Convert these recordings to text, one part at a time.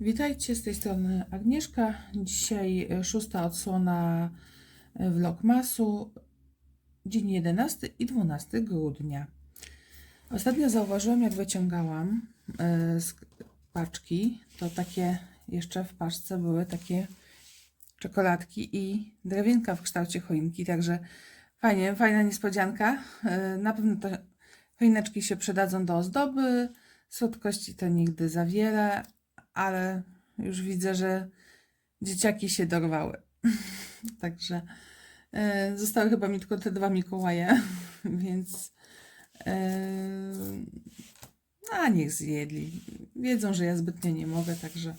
Witajcie, z tej strony Agnieszka. Dzisiaj e, szósta odsłona e, Vlogmasu, dzień 11 i 12 grudnia. Ostatnio zauważyłam, jak wyciągałam e, z paczki, to takie jeszcze w paczce były takie czekoladki i drewienka w kształcie choinki, także fajnie, fajna niespodzianka. Na pewno te choineczki się przydadzą do ozdoby, słodkości to nigdy za wiele, ale już widzę, że dzieciaki się dorwały. Także e, zostały chyba mi tylko te dwa Mikołaje, więc e, a niech zjedli. Wiedzą, że ja zbytnio nie mogę, także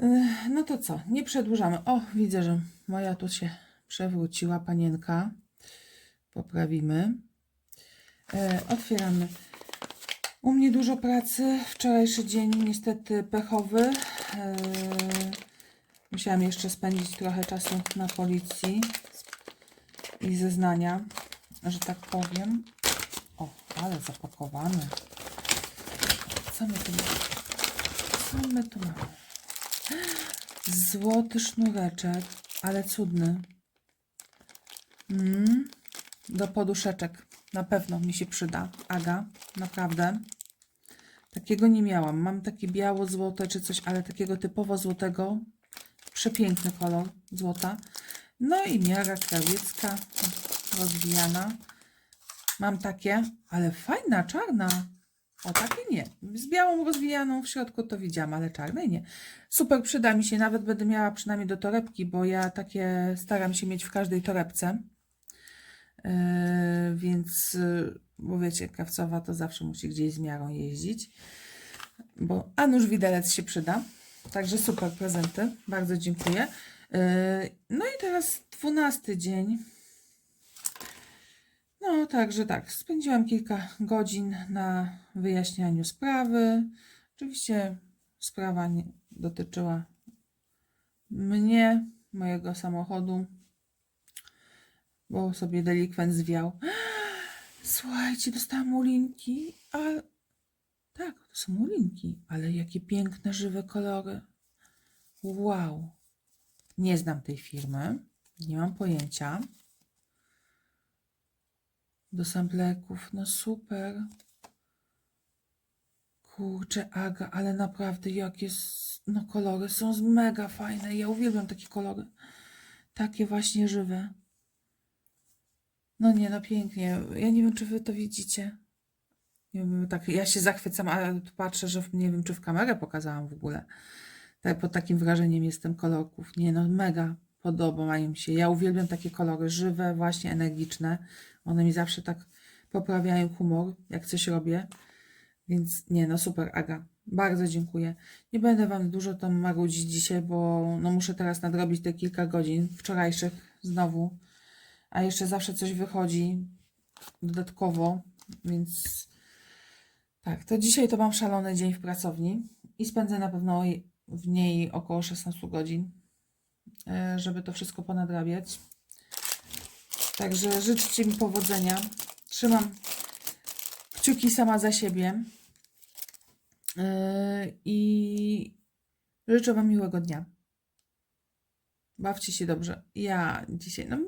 e, no to co, nie przedłużamy. O, widzę, że moja tu się przewróciła panienka. Poprawimy. Otwieramy. U mnie dużo pracy. Wczorajszy dzień niestety pechowy. Eee, musiałam jeszcze spędzić trochę czasu na policji i zeznania, że tak powiem. O, ale zapakowane. Co my tu mamy? Co my tu mamy? Złoty sznureczek, ale cudny. Mm, do poduszeczek. Na pewno mi się przyda. Aga, naprawdę. Takiego nie miałam. Mam takie biało-złote czy coś, ale takiego typowo złotego. Przepiękny kolor złota. No i miara krawiecka, rozwijana. Mam takie, ale fajna, czarna. O, takie nie. Z białą rozwijaną w środku to widziałam, ale czarnej nie. Super, przyda mi się. Nawet będę miała przynajmniej do torebki, bo ja takie staram się mieć w każdej torebce. Yy, więc, yy, bo wiecie, krawcowa to zawsze musi gdzieś z miarą jeździć. Bo a nuż widelec się przyda. Także super prezenty. Bardzo dziękuję. Yy, no i teraz dwunasty dzień. No, także tak. Spędziłam kilka godzin na wyjaśnianiu sprawy. Oczywiście sprawa dotyczyła mnie, mojego samochodu, bo sobie delikwent zwiał. Słuchajcie, dostałam mulinki, a tak, to są mulinki, ale jakie piękne, żywe kolory. Wow. Nie znam tej firmy, nie mam pojęcia. Do sampleków, no super. Kurczę, Aga, ale naprawdę jakie, no kolory są mega fajne. Ja uwielbiam takie kolory. Takie właśnie żywe. No nie, no pięknie. Ja nie wiem, czy wy to widzicie. Nie wiem, tak, ja się zachwycam, tu patrzę, że nie wiem, czy w kamerę pokazałam w ogóle. Tak, pod takim wrażeniem jestem kolorków. Nie, no mega podobają się. Ja uwielbiam takie kolory żywe, właśnie energiczne. One mi zawsze tak poprawiają humor, jak coś robię. Więc nie, no super, Aga. Bardzo dziękuję. Nie będę Wam dużo tam marudzić dzisiaj, bo no muszę teraz nadrobić te kilka godzin wczorajszych znowu. A jeszcze zawsze coś wychodzi dodatkowo, więc tak, to dzisiaj to mam szalony dzień w pracowni i spędzę na pewno w niej około 16 godzin, e, żeby to wszystko ponadrabiać. Także życzcie mi powodzenia. Trzymam kciuki sama za siebie. Yy, I życzę Wam miłego dnia. Bawcie się dobrze. Ja dzisiaj, no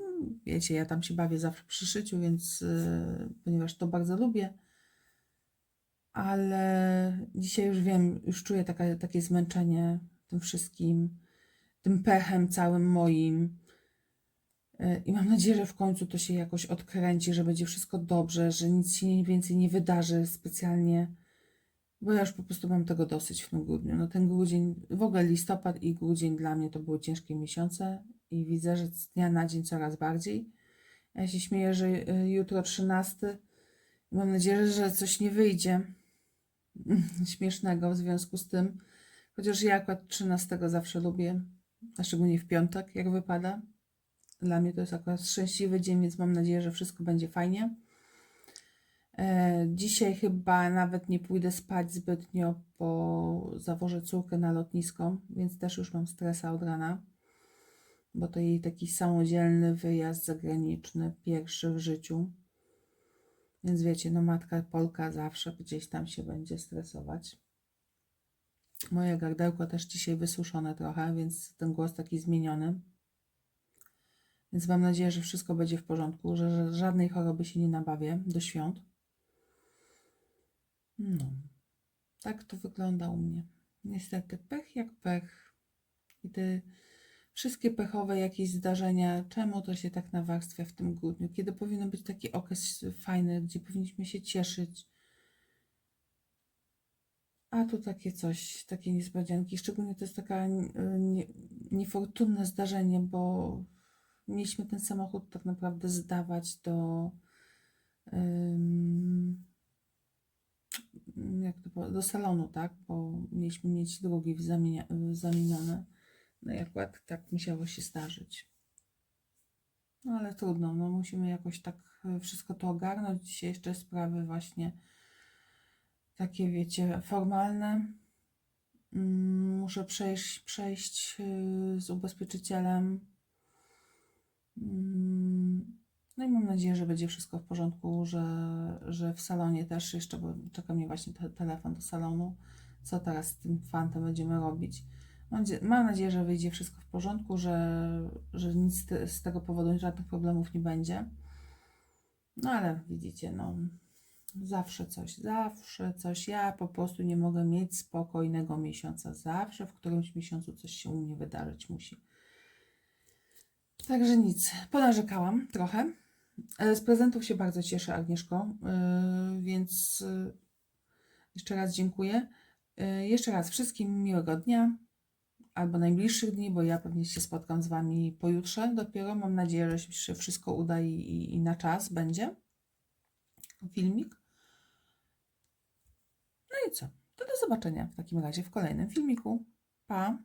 wiecie, ja tam się bawię zawsze przy szyciu, więc yy, ponieważ to bardzo lubię, ale dzisiaj już wiem, już czuję taka, takie zmęczenie tym wszystkim, tym pechem całym moim. Yy, I mam nadzieję, że w końcu to się jakoś odkręci, że będzie wszystko dobrze, że nic się więcej nie wydarzy specjalnie. Bo ja już po prostu mam tego dosyć w tym grudniu. No ten grudzień, w ogóle listopad i grudzień dla mnie to były ciężkie miesiące i widzę, że z dnia na dzień coraz bardziej. Ja się śmieję, że y, jutro 13. i Mam nadzieję, że coś nie wyjdzie śmiesznego w związku z tym. Chociaż ja akurat 13 zawsze lubię, a szczególnie w piątek, jak wypada. Dla mnie to jest akurat szczęśliwy dzień, więc mam nadzieję, że wszystko będzie fajnie. E, Dzisiaj chyba nawet nie pójdę spać zbytnio, bo zawożę córkę na lotnisko, więc też już mam stresa od rana, bo to jej taki samodzielny wyjazd zagraniczny, pierwszy w życiu. Więc wiecie, no matka Polka zawsze gdzieś tam się będzie stresować. Moje gardełko też dzisiaj wysuszone trochę, więc ten głos taki zmieniony. Więc mam nadzieję, że wszystko będzie w porządku, że, że żadnej choroby się nie nabawię do świąt. No, tak to wygląda u mnie. Niestety pech jak pech. I te wszystkie pechowe jakieś zdarzenia, czemu to się tak nawarstwia w tym grudniu, kiedy powinien być taki okres fajny, gdzie powinniśmy się cieszyć. A tu takie coś, takie niespodzianki. Szczególnie to jest taka y, nie, niefortunne zdarzenie, bo mieliśmy ten samochód tak naprawdę zdawać do ym, jak to do salonu, tak? Bo mieliśmy mieć drugi zamienia, zamieniony. No i akurat tak musiało się zdarzyć. No ale trudno, no musimy jakoś tak y, wszystko to ogarnąć. Dzisiaj jeszcze sprawy właśnie takie, wiecie, formalne. Mm, Muszę przejść, przejść y, z ubezpieczycielem. No i mam nadzieję, że będzie wszystko w porządku, że, że w salonie też jeszcze, bo czeka mnie właśnie te, telefon do salonu. Co teraz z tym fantem będziemy robić? Mam, mam nadzieję, że wyjdzie wszystko w porządku, że, że nic te, z tego powodu, żadnych problemów nie będzie. No ale widzicie, no zawsze coś, zawsze coś. Ja po prostu nie mogę mieć spokojnego miesiąca. Zawsze w którymś miesiącu coś się u mnie wydarzyć musi. Także nic, ponarzekałam trochę. E, Z prezentów się bardzo cieszę, Agnieszko, yy, więc yy, jeszcze raz dziękuję. Jeszcze raz wszystkim miłego dnia albo najbliższych dni, bo ja pewnie się spotkam z Wami pojutrze dopiero. Mam nadzieję, że się wszystko uda i, i, i na czas będzie filmik. No i co? To do zobaczenia w takim razie w kolejnym filmiku. Pa!